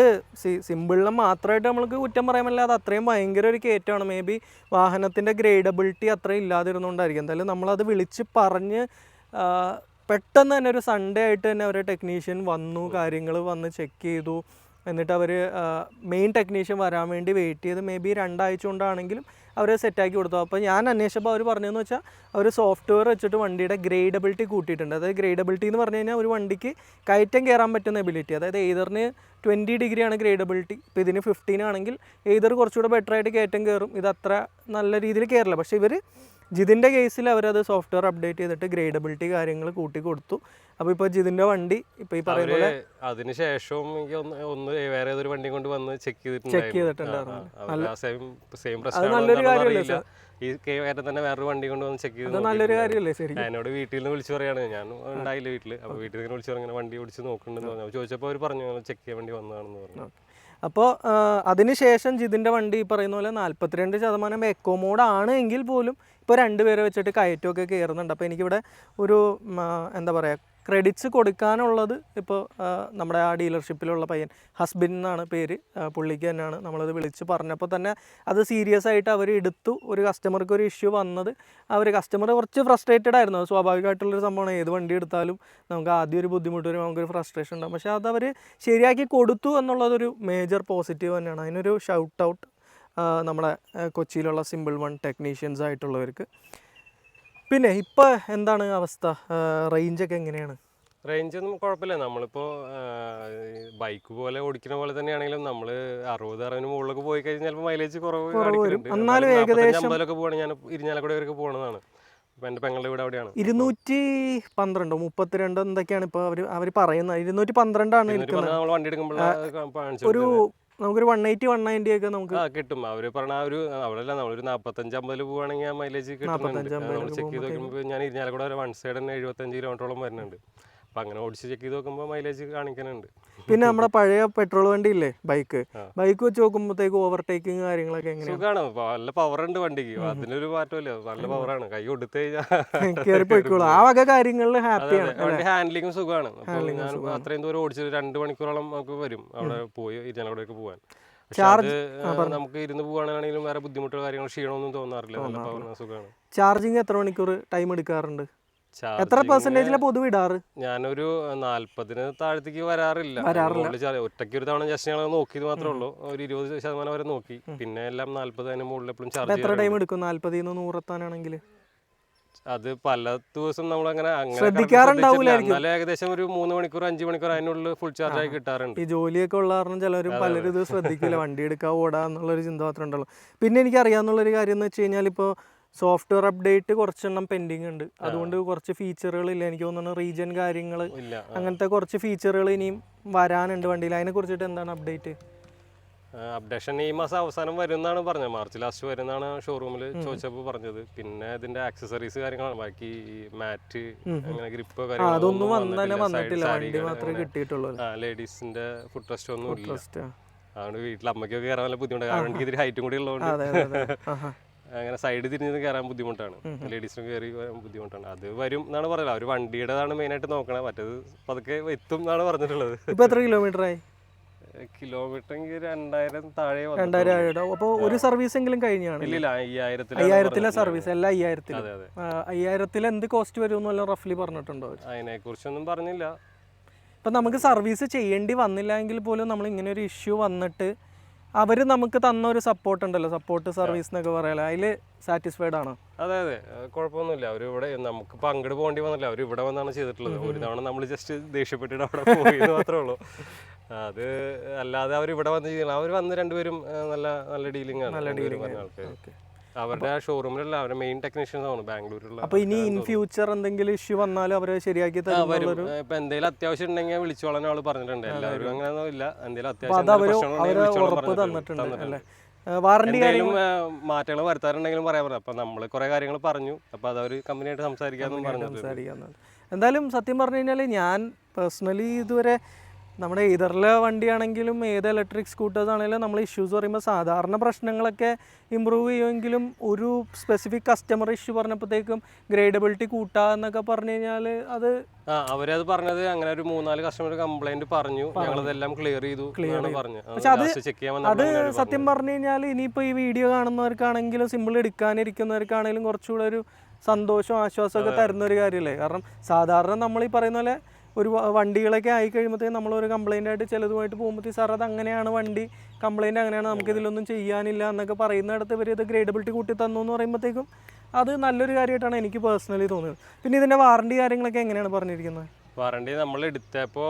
സിമ്പിളിനെ മാത്രമായിട്ട് നമ്മൾക്ക് കുറ്റം പറയാൻ പറ്റില്ല. അത് അത്രയും ഭയങ്കര ഒരു കയറ്റമാണ്. മേ ബി വാഹനത്തിന്റെ ഗ്രേഡബിലിറ്റി അത്രയും ഇല്ലാതിരുന്നുകൊണ്ടായിരിക്കും എന്തായാലും നമ്മളത് വിളിച്ച് പറഞ്ഞ് പെട്ടെന്ന് തന്നെ ഒരു സൺഡേ ആയിട്ട് തന്നെ ഒരു ടെക്നീഷ്യൻ വന്നു കാര്യങ്ങൾ വന്ന് ചെക്ക് ചെയ്തു. എന്നിട്ട് അവർ മെയിൻ ടെക്നീഷ്യൻ വരാൻ വേണ്ടി വെയിറ്റ് ചെയ്ത് മേ ബി രണ്ടാഴ്ച കൊണ്ടാണെങ്കിലും അവർ സെറ്റാക്കി കൊടുത്തു. അപ്പോൾ ഞാൻ അന്വേഷിച്ചപ്പോൾ അവർ പറഞ്ഞതെന്ന് വെച്ചാൽ അവർ സോഫ്റ്റ്വെയർ വെച്ചിട്ട് വണ്ടിയുടെ ഗ്രേഡബിലിറ്റി കൂട്ടിയിട്ടുണ്ട്. അതായത് ഗ്രേഡബിലിറ്റി എന്ന് പറഞ്ഞു കഴിഞ്ഞാൽ ഒരു വണ്ടിക്ക് കയറ്റം കയറാൻ പറ്റുന്ന എബിലിറ്റി അതായത് ഏതറിന് ട്വന്റി ഡിഗ്രിയാണ് ഗ്രേഡബിലിറ്റി ഇപ്പോൾ ഇതിന് ഫിഫ്റ്റീൻ ആണെങ്കിൽ ഏതർ കുറച്ചുകൂടെ ബെറ്ററായിട്ട് കയറ്റം കയറും ഇത് അത്ര നല്ല രീതിയിൽ കയറില്ല പക്ഷേ ഇവർ ജിതിന്റെ കേസിൽ അവരത് സോഫ്റ്റ്വെയർ അപ്ഡേറ്റ് ചെയ്തിട്ട് ഗ്രേഡബിലിറ്റി കാര്യങ്ങൾ കൂട്ടി കൊടുത്തു അപ്പോൾ ഇപ്പോൾ ജിതിന്റെ വണ്ടി ഇപ്പോൾ ഈ പറയുന്ന അവർ അതിനുശേഷവും ഒന്ന് വേറെ ഏതൊരു വണ്ടി കൊണ്ട് വന്ന് ചെക്ക് ചെക്ക് ചെയ്തിട്ടുണ്ടായിരുന്നു. സെയിം സെയിം നല്ലൊരു കാര്യമല്ലേ ഈ കയറ്റം തന്നെ വേറൊരു വണ്ടി കൊണ്ട് വന്ന് ചെക്ക് ചെയ്ത് നല്ലൊരു കാര്യമല്ലേ ശരി എന്നോട് വീട്ടിൽ നിന്ന് വിളിച്ചു പറയാണ് ഞാൻ ഉണ്ടായില്ല വീട്ടിൽ അപ്പോൾ വീട്ടിൽ നിന്ന് വിളിച്ചു പറഞ്ഞു വണ്ടി ഓടിച്ച് നോക്കുന്നുണ്ടെന്ന് പറഞ്ഞു. ചോദിച്ചപ്പോൾ അവർ പറഞ്ഞു ചെക്ക് ചെയ്യാൻ വേണ്ടി വന്നതാണെന്ന് പറഞ്ഞു. അപ്പോൾ അതിനുശേഷം ജിതിന്റെ വണ്ടി ഈ പറയുന്ന പോലെ നാൽപ്പത്തിരണ്ട് ശതമാനം എക്കോ മോഡാണ് എങ്കിൽ പോലും ഇപ്പോൾ രണ്ടുപേരെ വെച്ചിട്ട് കയറ്റമൊക്കെ കയറുന്നുണ്ട് അപ്പോൾ എനിക്കിവിടെ ഒരു എന്താ പറയുക ക്രെഡിറ്റ്സ് കൊടുക്കാനുള്ളത് ഇപ്പോൾ നമ്മുടെ ആ ഡീലർഷിപ്പിലുള്ള പയ്യൻ ഹസ്ബൻഡ് എന്നാണ് പേര്. പുള്ളിക്ക് തന്നെയാണ് നമ്മളത് വിളിച്ച് പറഞ്ഞപ്പോൾ തന്നെ അത് സീരിയസ് ആയിട്ട് അവർ എടുത്തു. ഒരു കസ്റ്റമർക്ക് ഒരു ഇഷ്യൂ വന്നത്. അവർ കസ്റ്റമർ കുറച്ച് ഫ്രസ്ട്രേറ്റഡ് ആയിരുന്നു. അത് സ്വാഭാവികമായിട്ടുള്ളൊരു സംഭവമാണ്. ഏത് വണ്ടി എടുത്താലും നമുക്ക് ആദ്യം ഒരു ബുദ്ധിമുട്ട് വരും നമുക്കൊരു ഫ്രസ്ട്രേഷൻ ഉണ്ടാകും പക്ഷേ അതവർ ശരിയാക്കി കൊടുത്തു എന്നുള്ളതൊരു മേജർ പോസിറ്റീവ് തന്നെയാണ്. അതിനൊരു ഷൗട്ട് ഔട്ട് നമ്മുടെ കൊച്ചിയിലുള്ള സിമ്പിൾ വൺ ടെക്നീഷ്യൻസ് ആയിട്ടുള്ളവർക്ക്. പിന്നെ ഇപ്പോൾ എന്താണ് അവസ്ഥ? റേഞ്ച് ഒക്കെ എങ്ങനെയാണ്? റേഞ്ച് ഒന്നും കുഴപ്പമില്ല നമ്മളിപ്പോൾ ബൈക്ക് പോലെ ഓടിക്കുന്ന പോലെ തന്നെയാണെങ്കിലും നമ്മൾ അറുപത് അറുപതിന് മുകളിലൊക്കെ പോയി കഴിഞ്ഞാൽ ചിലപ്പോൾ മൈലേജ് കുറവ് അമ്പതിലൊക്കെ പോകണമെങ്കിൽ ഞാൻ ഇരിഞ്ഞാലക്കുട വരെ പോകണതാണ് ഇപ്പം എന്റെ പെങ്ങളുടെ വീട് അവിടെയാണ്. ഇരുന്നൂറ്റി പന്ത്രണ്ടോ മുപ്പത്തിരണ്ടോ എന്തൊക്കെയാണ് ഇപ്പോൾ അവർ അവർ പറയുന്നത്? ഇരുന്നൂറ്റി പന്ത്രണ്ടാണ് ഒരു നമുക്കൊരു വൺ എയ്റ്റി വൺ നയന്റി ഒക്കെ നമുക്ക് കിട്ടും. അവർ പറഞ്ഞ ആ ഒരു അവിടെ നമ്മളൊരു നാപ്പത്തഞ്ച് അമ്പതിൽ പോവാണെങ്കിൽ ആ മൈലേജ് കിട്ടുന്നുണ്ട്. 45 നമ്മൾ അമ്പതിൽ ചെക്ക് ചെയ്ത് നോക്കുമ്പോൾ ഞാൻ ഇരിഞ്ഞാലക്കുട ഒരു വൺ സൈഡ് തന്നെ എഴുപത്തഞ്ച് കിലോമീറ്ററോളം വരുന്നുണ്ട്. അപ്പം അങ്ങനെ ഓടിച്ച് ചെക്ക് ചെയ്ത് നോക്കുമ്പോൾ മൈലേജ് കാണിക്കുന്നുണ്ട് പിന്നെ നമ്മുടെ പഴയ പെട്രോൾ വണ്ടി ഇല്ലേ ബൈക്ക് ബൈക്ക് വെച്ച് നോക്കുമ്പോഴത്തേക്ക് ഓവർടേക്കിംഗ് കാര്യങ്ങളൊക്കെ എങ്ങനെയാണ് സുഖമാണ് നല്ല പവർ ഉണ്ട് വണ്ടിക്ക്. അതിനൊരു മാറ്റമില്ല നല്ല പവറാണ് കൈ കൊടുത്തു കഴിഞ്ഞാൽ ആ വക കാര്യങ്ങളിൽ ഹാപ്പിയാണ്. വണ്ടി ഹാൻഡ്ലിങ്ങും സുഖമാണ് ഞാൻ അത്രയും ദൂരം ഓടിച്ച് രണ്ട് മണിക്കൂറോളം നമുക്ക് വരും. അവിടെ പോയി ഇരിഞ്ഞാലക്കൂടെയൊക്കെ പോകാൻ ചാർജ് നമുക്ക് ഇരുന്ന് പോവാണെങ്കിലും വേറെ ബുദ്ധിമുട്ടുള്ള കാര്യങ്ങൾ ക്ഷീണമൊന്നും തോന്നാറില്ല. നല്ല സുഖമാണ് ചാർജിങ് എത്ര മണിക്കൂർ ടൈം എടുക്കാറുണ്ട്? എത്ര പെർസെന്റേജിലെ പൊതുവെ ഇടാറ്? ഞാനൊരു നാല്പതിന് താഴത്തേക്ക് വരാറില്ല. ഒറ്റയ്ക്ക് ഒരു തവണ ജസ്റ്റ് ഞങ്ങൾ നോക്കിയത് മാത്രമേ ഉള്ളൂ. ഒരു ഇരുപത് ശതമാനം വരെ നോക്കി. പിന്നെ എല്ലാം നാല്പത് അതിന് മുകളിൽ എപ്പോഴും ചാർജ് എത്ര ടൈം എടുക്കും? നാല്പതിൽ നിന്ന് നൂറെത്താനാണെങ്കിൽ അത് പല ദിവസം നമ്മൾ അങ്ങനെ അങ്ങനെ ഏകദേശം ഒരു മൂന്ന് മണിക്കൂർ അഞ്ച് മണിക്കൂർ അതിനുള്ളിൽ ഫുൾ ചാർജ് ആയി കിട്ടാറുണ്ട്. ഈ ജോലിയൊക്കെ ഉള്ള കാരണം ചിലരും പലരും ഇത് ശ്രദ്ധിക്കില്ല വണ്ടി എടുക്കുക ഓടാ എന്നുള്ളൊരു ചിന്ത മാത്രമേ ഉണ്ടല്ലോ പിന്നെ എനിക്ക് അറിയാവുന്നുള്ളൊരു കാര്യം എന്ന് വെച്ച് കഴിഞ്ഞാൽ ഇപ്പോൾ സോഫ്റ്റ്വെയർ അപ്ഡേറ്റ് കുറച്ചെണ്ണം പെൻഡിങ് ഉണ്ട്. അതുകൊണ്ട് കുറച്ച് ഫീച്ചറുകൾ ഇല്ല. എനിക്ക് തോന്നുന്നു റീജൻ കാര്യങ്ങൾ അങ്ങനത്തെ കുറച്ച് ഫീച്ചറുകൾ ഇനിയും വരാനുണ്ട് വണ്ടിയിൽ. അതിനെ കുറിച്ചിട്ട് എന്താണ് അപ്ഡേറ്റ് അപ്ഡേഷൻ ഈ മാസം അവസാനം വരും എന്നാണ് പറഞ്ഞത്. മാർച്ച് ലാസ്റ്റ് വരും എന്നാണ് ഷോറൂമിൽ ചോദിച്ചപ്പോൾ പറഞ്ഞത്. പിന്നെ ഇതിന്റെ ആക്സസറീസ് കാര്യങ്ങളാണ്. ബാക്കി ഈ മാറ്റ് അങ്ങനെ ഗ്രിപ്പ് അതൊന്നും വന്ന് തന്നെ വന്നിട്ടില്ല. വണ്ടി മാത്രമേ കിട്ടിയിട്ടുള്ളൂ ലേഡീസിന്റെ ഫുഡ് ടെസ്റ്റ് ഒന്നും ഇല്ല. അതുകൊണ്ട് വീട്ടിൽ അമ്മയ്ക്കൊക്കെ കയറാൻ നല്ല ബുദ്ധിമുട്ടാണ് കാരണം എനിക്ക് ഇതിരി ഹൈറ്റും കൂടി ഉള്ളതുകൊണ്ട്. അങ്ങനെ സൈഡ് തിരിഞ്ഞു കയറാൻ ബുദ്ധിമുട്ടാണ്. ലേഡീസിന് കയറി വരാൻ ബുദ്ധിമുട്ടാണ്. അത് വരും എന്നാണ് പറയുന്നത്. അവർ വണ്ടിയുടേതാണ് മെയിനായിട്ട് നോക്കണത് മറ്റേത് പതുക്കെ എത്തും എന്നാണ് പറഞ്ഞിട്ടുള്ളത്. ഇപ്പൊ എത്ര കിലോമീറ്റർ ആയി? കിലോമീറ്റർ രണ്ടായിരം താഴെ രണ്ടായിരം അപ്പോൾ ഒരു സർവീസ് എങ്കിലും കഴിഞ്ഞാണ് അയ്യായിരത്തിലെ സർവീസ് എല്ലാം അയ്യായിരത്തിൽ അയ്യായിരത്തിൽ എന്ത് കോസ്റ്റ് വരും എന്നല്ല റഫ്ലി പറഞ്ഞിട്ടുണ്ടോ? അതിനെ കുറിച്ചൊന്നും പറഞ്ഞില്ല. ഇപ്പൊ നമുക്ക് സർവീസ് ചെയ്യേണ്ടി വന്നില്ല എങ്കിൽ പോലും നമ്മൾ ഇങ്ങനെ ഒരു ഇഷ്യൂ വന്നിട്ട് അവർ നമുക്ക് തന്ന ഒരു സപ്പോർട്ട് ഉണ്ടല്ലോ. സപ്പോർട്ട് സർവീസ് എന്നൊക്കെ പറയാലോ. അതിൽ സാറ്റിസ്ഫൈഡ് ആണോ? അതെ അതെ. കുഴപ്പമൊന്നുമില്ല. അവർ ഇവിടെ നമുക്ക് ഇപ്പം അങ്ങോട്ട് പോകേണ്ടി വന്നില്ല. അവർ ഇവിടെ വന്നാണ് ചെയ്തിട്ടുള്ളത്. ഒരു തവണ നമ്മൾ ജസ്റ്റ് ദേഷ്യപ്പെട്ടിട്ട് അവിടെ പോയി മാത്രമേ ഉള്ളൂ. അത് അല്ലാതെ അവർ ഇവിടെ വന്ന് ചെയ്യണം. അവർ വന്ന് രണ്ടുപേരും നല്ല നല്ല ഡീലിംഗ് ആണ്. നല്ല ഡീലിംഗ് ആൾക്കാർ അവരുടെ ആ ഷോറൂമിലല്ല അവരുടെ മെയിൻ ടെക്നീഷ്യൻസ് ആണ് ബാംഗ്ലൂരിലുള്ള അപ്പൊ ഇനി ഇൻ ഫ്യൂച്ചർ എന്തെങ്കിലും ഇഷ്യൂ വന്നാലും അവരെ ശരിയാക്കി തരും ഇപ്പൊ എന്തെങ്കിലും അത്യാവശ്യം ഉണ്ടെങ്കിൽ വിളിച്ചോളാൻ ആൾ പറഞ്ഞിട്ടുണ്ട്. എല്ലാവരും അങ്ങനെയൊന്നും ഇല്ല. എന്തെങ്കിലും അത്യാവശ്യം തന്നിട്ടുണ്ട് വാറണ്ടി മാറ്റങ്ങൾ വരുത്താറുണ്ടെങ്കിലും പറയാൻ പറഞ്ഞു അപ്പൊ നമ്മൾ കുറെ കാര്യങ്ങൾ പറഞ്ഞു. അപ്പൊ അത് അവർ കമ്പനിയായിട്ട് സംസാരിക്കാന്നും പറഞ്ഞു. എന്തായാലും സത്യം പറഞ്ഞു കഴിഞ്ഞാൽ ഞാൻ പേഴ്സണലി ഇതുവരെ നമ്മുടെ ഇതറിലെ വണ്ടിയാണെങ്കിലും ഏത് ഇലക്ട്രിക് സ്കൂട്ടേഴ്സ് ആണെങ്കിലും നമ്മൾ ഇഷ്യൂസ് പറയുമ്പോൾ സാധാരണ പ്രശ്നങ്ങളൊക്കെ ഇമ്പ്രൂവ് ചെയ്യുമെങ്കിലും ഒരു സ്പെസിഫിക് കസ്റ്റമർ ഇഷ്യൂ പറഞ്ഞപ്പോഴത്തേക്കും ഗ്രേഡബിലിറ്റി കൂട്ടുക എന്നൊക്കെ പറഞ്ഞു കഴിഞ്ഞാൽ അത് ആ അവരത് പറഞ്ഞത് അങ്ങനെ ഒരു മൂന്നാൽ കസ്റ്റമർ കംപ്ലൈന്റ് പറഞ്ഞു. ഞങ്ങളതെല്ലാം ക്ലിയർ ചെയ്തു പക്ഷെ അത് ചെക്ക് ചെയ്യാൻ അത് സത്യം പറഞ്ഞു കഴിഞ്ഞാൽ ഇനിയിപ്പോൾ ഈ വീഡിയോ കാണുന്നവർക്കാണെങ്കിലും സിമ്പിൾ എടുക്കാനിരിക്കുന്നവർക്കാണെങ്കിലും കുറച്ചുകൂടെ ഒരു സന്തോഷവും ആശ്വാസമൊക്കെ തരുന്ന ഒരു കാര്യമല്ലേ കാരണം സാധാരണ നമ്മൾ ഈ പറയുന്ന പോലെ ഒരു വണ്ടികളൊക്കെ ആയി കഴിയുമ്പോഴത്തേക്കും നമ്മൾ ഒരു കംപ്ലൈന്റ് ആയിട്ട് ചിലതുമായിട്ട് പോകുമ്പോഴത്തേക്ക് സാർ അത് അങ്ങനെയാണ് വണ്ടി. കംപ്ലൈന്റ് അങ്ങനെയാണ്. നമുക്ക് ഇതിലൊന്നും ചെയ്യാനില്ല എന്നൊക്കെ പറയുന്നിടത്ത് ഇവർ ഇത് ഗ്രേഡബിലിറ്റി കൂട്ടി തന്നു എന്ന് പറയുമ്പോഴത്തേക്കും അത് നല്ലൊരു കാര്യമായിട്ടാണ് എനിക്ക് പേഴ്സണലി തോന്നുന്നത് പിന്നെ ഇതിന്റെ വാറണ്ടി കാര്യങ്ങളൊക്കെ എങ്ങനെയാണ് പറഞ്ഞിരിക്കുന്നത്? വാറണ്ടി നമ്മൾ എടുത്തപ്പോ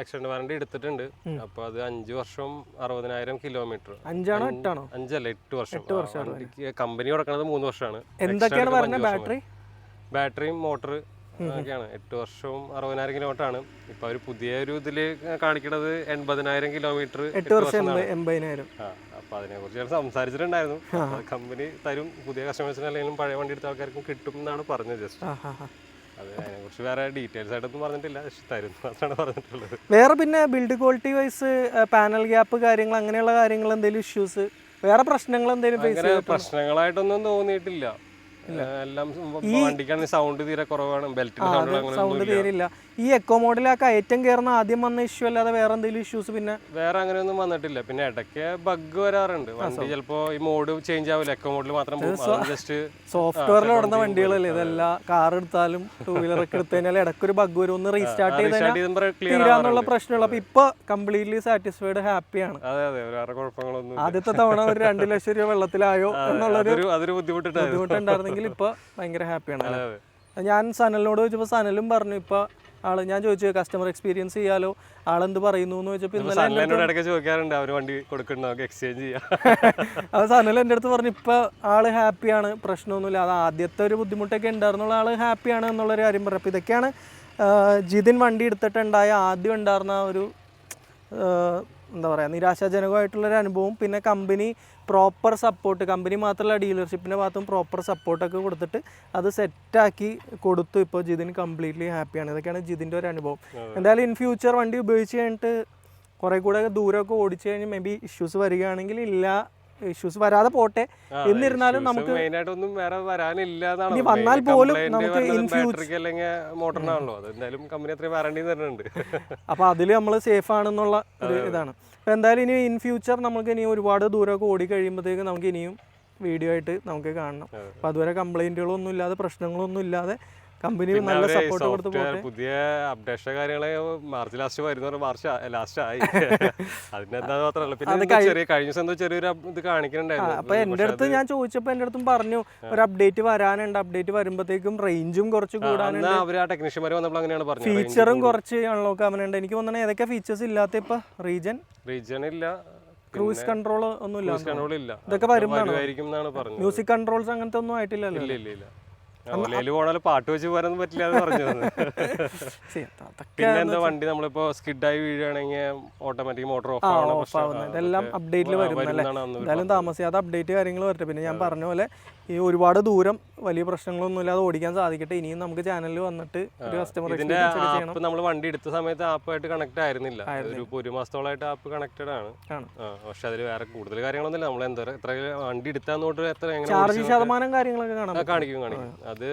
എക്സ്റ്റൻഡ് വാറണ്ടി എടുത്തിട്ടുണ്ട്. അപ്പോൾ അത് അഞ്ച് വർഷം അറുപതിനായിരം കിലോമീറ്റർ അഞ്ചാണോ എട്ടാണോ? അഞ്ചല്ല എട്ട് വർഷം. കമ്പനി കൊടുക്കുന്നത് മൂന്ന് വർഷമാണ്. എന്തൊക്കെയാണ് പറഞ്ഞത്? ബാറ്ററി ബാറ്ററിയും മോട്ടർ ഒക്കെയാണ് എട്ട് വർഷവും അറുപതിനായിരം കിലോമീറ്റർ ആണ് ഇപ്പൊ അവർ പുതിയ ഒരു ഇതിൽ കാണിക്കണത് എൺപതിനായിരം കിലോമീറ്റർ എട്ട് വർഷം എൺപ- എൺപതിനായിരം. അപ്പൊ അതിനെ കുറിച്ച് സംസാരിച്ചിട്ടുണ്ടായിരുന്നു. കമ്പനി തരും പുതിയ കസ്റ്റമേഴ്സിന് അല്ലെങ്കിലും പഴയ വണ്ടി എടുത്ത ആൾക്കാർക്കും കിട്ടും എന്നാണ് പറഞ്ഞത് ജസ്റ്റ് ആ ഹാ ഹാ. അത് അതിനെ കുറിച്ച് വേറെ ഡീറ്റെയിൽസ് ആയിട്ടൊന്നും പറഞ്ഞിട്ടില്ല. തരും മാത്രമാണ് പറഞ്ഞിട്ടുള്ളത്. വേറെ പിന്നെ build quality wise panel gap കാര്യങ്ങൾ അങ്ങനെയുള്ള കാര്യങ്ങൾ എന്തെങ്കിലും ഇഷ്യൂസ് വേറെ പ്രശ്നങ്ങൾ എന്തെങ്കിലും പ്രശ്നങ്ങളായിട്ടൊന്നും തോന്നിയിട്ടില്ല. എല്ലാം വണ്ടിക്കാണെങ്കിൽ സൗണ്ട് തീരെ കുറവാണ്. ബെൽറ്റിന്റെ സൗണ്ട് തീരില്ല ഈ എക്കോ ആ കയറ്റം കയറുന്ന ആദ്യം വന്ന ഇഷ്യൂ അല്ലാതെ വേറെ എന്തെങ്കിലും ഇഷ്യൂസ് പിന്നെ? വേറെ അങ്ങനെയൊന്നും വന്നിട്ടില്ല. പിന്നെ ഇടയ്ക്ക് ബഗ് വരാറുണ്ട്. വണ്ടി ചിലപ്പോ ഈ മോഡ് ചേഞ്ച് ആവില്ല. എക്കോ മോഡിൽ മാത്രം ജസ്റ്റ് സോഫ്റ്റ്വെയറിൽ ഓടുന്ന വണ്ടികളല്ലേ? ഇതെല്ലാം കാർ എടുത്താലും ടൂ വീലർ ഒക്കെ എടുത്തു കഴിഞ്ഞാൽ ഇടയ്ക്കൊരു ബഗ് വരും. ഒന്ന് റീസ്റ്റാർട്ട് ചെയ്ത് തീരാന്നുള്ള പ്രശ്നമുള്ളൂ. അപ്പൊ ഇപ്പൊ കംപ്ലീറ്റ്ലി സാറ്റിസ്ഫൈഡ് ഹാപ്പിയാണ് അതെ അതെ. വേറെ കുഴപ്പങ്ങളൊന്നും. ആദ്യത്തെ തവണ ഒരു രണ്ട് ലക്ഷം രൂപ വെള്ളത്തിലായോ എന്നുള്ളൊരു ബുദ്ധിമുട്ടുണ്ടായിരുന്നു. ബുദ്ധിമുട്ടുണ്ടായിരുന്നെങ്കിൽ ഇപ്പൊ ഭയങ്കര ഹാപ്പിയാണ് ഞാൻ സനലിനോട് ചോദിച്ചപ്പോൾ സനലും പറഞ്ഞു ഇപ്പൊ ആൾ ഞാൻ ചോദിച്ചു കസ്റ്റമർ എക്സ്പീരിയൻസ് ചെയ്യാലോ? ആളെന്ത് പറയുന്നു എന്ന് ചോദിച്ചപ്പോൾ ഇന്നലെ ചോദിക്കാറുണ്ട് അവർ വണ്ടി എക്സ്ചേഞ്ച് ചെയ്യാം. അത് സനൽ എന്റെ അടുത്ത് പറഞ്ഞു ഇപ്പൊ ആൾ ഹാപ്പിയാണ് പ്രശ്നമൊന്നുമില്ല. അത് ആദ്യത്തെ ഒരു ബുദ്ധിമുട്ടൊക്കെ ഉണ്ടായിരുന്നുള്ള ആൾ ഹാപ്പിയാണ് എന്നുള്ളൊരു കാര്യം പറഞ്ഞു. അപ്പോൾ ഇതൊക്കെയാണ് ജിതിൻ വണ്ടി എടുത്തിട്ടുണ്ടായ ആദ്യം ഉണ്ടായിരുന്ന ഒരു എന്താ പറയുക നിരാശാജനകമായിട്ടുള്ളൊരു അനുഭവം. പിന്നെ കമ്പനി പ്രോപ്പർ സപ്പോർട്ട് കമ്പനി മാത്രമല്ല ഡീലർഷിപ്പിന്റെ ഭാഗത്തും പ്രോപ്പർ സപ്പോർട്ടൊക്കെ കൊടുത്തിട്ട് അത് സെറ്റാക്കി കൊടുത്തു. ഇപ്പോൾ ജിതിൻ കംപ്ലീറ്റ്ലി ഹാപ്പിയാണ് ഇതൊക്കെയാണ് ജിതിന്റെ ഒരു അനുഭവം. എന്തായാലും ഇൻ ഫ്യൂച്ചർ വണ്ടി ഉപയോഗിച്ച് കഴിഞ്ഞിട്ട് കുറേ കൂടെ ദൂരമൊക്കെ ഓടിച്ചു കഴിഞ്ഞ് മേ ബി ഇഷ്യൂസ് വരികയാണെങ്കിൽ ഇല്ല ഇഷ്യൂസ് വരാതെ പോട്ടെ. എന്നിരുന്നാലും നമുക്ക് മെയിൻ ആയിട്ടൊന്നും വേറെ വരാനില്ല വന്നാൽ പോലും നമുക്ക് മോട്ടറിനാണല്ലോ അത് എന്തായാലും കമ്പനി അത്രയും വാറണ്ടി തരുന്നുണ്ട്. അപ്പോൾ അതിൽ നമ്മൾ സേഫ് ആണെന്നുള്ള ഒരു ഇതാണ്. അപ്പോൾ എന്തായാലും ഇനി ഇൻ ഫ്യൂച്ചർ നമുക്ക് ഇനി ഒരുപാട് ദൂരമൊക്കെ ഓടി കഴിയുമ്പോഴത്തേക്ക് നമുക്ക് ഇനിയും വീഡിയോ ആയിട്ട് നമുക്ക് കാണണം. അപ്പോൾ അതുവരെ കംപ്ലൈന്റുകളൊന്നും ഇല്ലാതെ പ്രശ്നങ്ങളൊന്നും ഇല്ലാതെ കമ്പനി നല്ല സപ്പോർട്ട് കൊടുത്ത് പുതിയ അപ്ഡേഷൻ കാര്യങ്ങളെ മാർച്ച് ലാസ്റ്റ് വരുന്ന മാർച്ച് ലാസ്റ്റ് ആയി. അതിനെന്താ മാത്രമല്ല. പിന്നെ ചെറിയ കഴിഞ്ഞ ദിവസം എന്തോ ചെറിയൊരു ഇത് കാണിക്കുന്നുണ്ടായിരുന്നു അപ്പൊ എന്റെ അടുത്ത് ഞാൻ ചോദിച്ചപ്പോ എന്റെ അടുത്തും പറഞ്ഞു ഒരു അപ്ഡേറ്റ് വരാനുണ്ട്. അപ്ഡേറ്റ് വരുമ്പോഴത്തേക്കും റേഞ്ചും കുറച്ച് കൂടാനുണ്ട്. അവർ ആ ടെക്നീഷ്യന്മാർ വന്നപ്പോൾ അങ്ങനെയാണ് പറഞ്ഞത്. ഫീച്ചറും കുറച്ച് അൺലോക്ക് ആവാനുണ്ട്. എനിക്ക് തോന്നുന്നത് ഏതൊക്കെ ഫീച്ചേഴ്സ് ഇല്ലാത്ത ഇപ്പൊ? റീജൻ റീജൻ ഇല്ല. ക്രൂസ് കൺട്രോൾ കൺട്രോൾ ഇല്ല. ഇതൊക്കെ വരുമ്പോഴാണ്? മ്യൂസിക് കൺട്രോൾസ് അങ്ങനത്തെ ഒന്നും ആയിട്ടില്ലല്ലോ പാട്ട് വെച്ച് പോരാൻ പറ്റില്ല എന്ന് പറഞ്ഞു ശരി, അതൊക്കെ പിന്നെ എന്താ വണ്ടി? നമ്മളിപ്പോ സ്കിഡായി വീഴുകയാണെങ്കിൽ ഓട്ടോമാറ്റിക് മോട്ടോർ ഓഫ് ഓഫ് ആവുന്നത്. ഇതെല്ലാം അപ്ഡേറ്റിൽ വരുന്നല്ലേ എന്തായാലും താമസിയാതെ അപ്ഡേറ്റ് കാര്യങ്ങൾ വരട്ടെ. പിന്നെ ഞാൻ പറഞ്ഞ പോലെ ഈ ഒരുപാട് ദൂരം വലിയ പ്രശ്നങ്ങളൊന്നും ഇല്ലാതെ ഓടിക്കാൻ സാധിക്കട്ടെ. ഇനിയും നമുക്ക് ചാനലിൽ വന്നിട്ട് ഒരു കസ്റ്റമർ ആപ്പ് നമ്മൾ വണ്ടി എടുത്ത സമയത്ത് ആപ്പായിട്ട് കണക്ട് ആയിരുന്നില്ല. ഒരു മാസത്തോളായിട്ട് ആപ്പ് കണക്റ്റഡ് ആണ്. പക്ഷെ അതിൽ വേറെ കൂടുതൽ കാര്യങ്ങളൊന്നുമില്ല. നമ്മൾ എന്താ എത്ര വണ്ടി എടുത്താൽ ചാർജ് ശതമാനം കാര്യങ്ങളൊക്കെ കാണിക്കും കാണിക്കും. അത്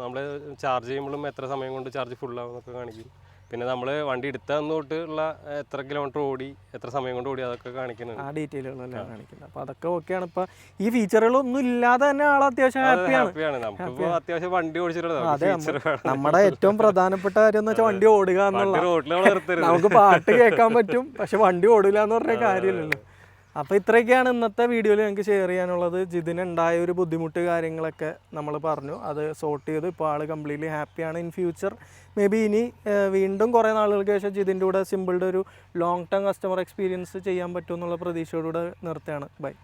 നമ്മൾ ചാർജ് ചെയ്യുമ്പോഴും എത്ര സമയം കൊണ്ട് ചാർജ് ഫുൾ ആവുന്നൊക്കെ കാണിക്കും. പിന്നെ നമ്മൾ വണ്ടി എടുത്ത തൊട്ട് ഉള്ള എത്ര കിലോമീറ്റർ ഓടി എത്ര സമയം കൊണ്ട് ഓടി അതൊക്കെ കാണിക്കുന്നുണ്ട്. ആ ഡീറ്റെയിലുകളെല്ലാം കാണിക്കുന്നത്. അപ്പോൾ അതൊക്കെ ഓക്കെയാണ് ഇപ്പോൾ ഈ ഫീച്ചറുകളൊന്നും ഇല്ലാതെ തന്നെ ആൾ അത്യാവശ്യം ഹാപ്പിയാണ് അത്യാവശ്യം വണ്ടി ഓടിച്ചിട്ടുള്ളത് നമ്മുടെ ഏറ്റവും പ്രധാനപ്പെട്ട കാര്യം എന്ന് വെച്ചാൽ വണ്ടി ഓടുക എന്നുള്ള നമുക്ക് പാട്ട് കേൾക്കാൻ പറ്റും പക്ഷെ വണ്ടി ഓടില്ല എന്ന് പറഞ്ഞ കാര്യമില്ലല്ലോ. അപ്പോൾ ഇത്രയൊക്കെയാണ് ഇന്നത്തെ വീഡിയോയിൽ ഞങ്ങൾക്ക് ഷെയർ ചെയ്യാനുള്ളത്. ജിതിന് ഉണ്ടായ ഒരു ബുദ്ധിമുട്ട് കാര്യങ്ങളൊക്കെ നമ്മൾ പറഞ്ഞു. അത് സോർട്ട് ചെയ്ത്. ഇപ്പോൾ ആൾ കംപ്ലീറ്റ്ലി ഹാപ്പിയാണ് ഇൻ ഫ്യൂച്ചർ മേ ബി ഇനി വീണ്ടും കുറേ നാളുകൾക്ക് ശേഷം ജിതിന്റെ കൂടെ സിമ്പിളുടെ ഒരു ലോങ് ടേം കസ്റ്റമർ എക്സ്പീരിയൻസ് ചെയ്യാൻ പറ്റുമെന്നുള്ള പ്രതീക്ഷയോടുകൂടെ നിർത്തുകയാണ്. ബൈ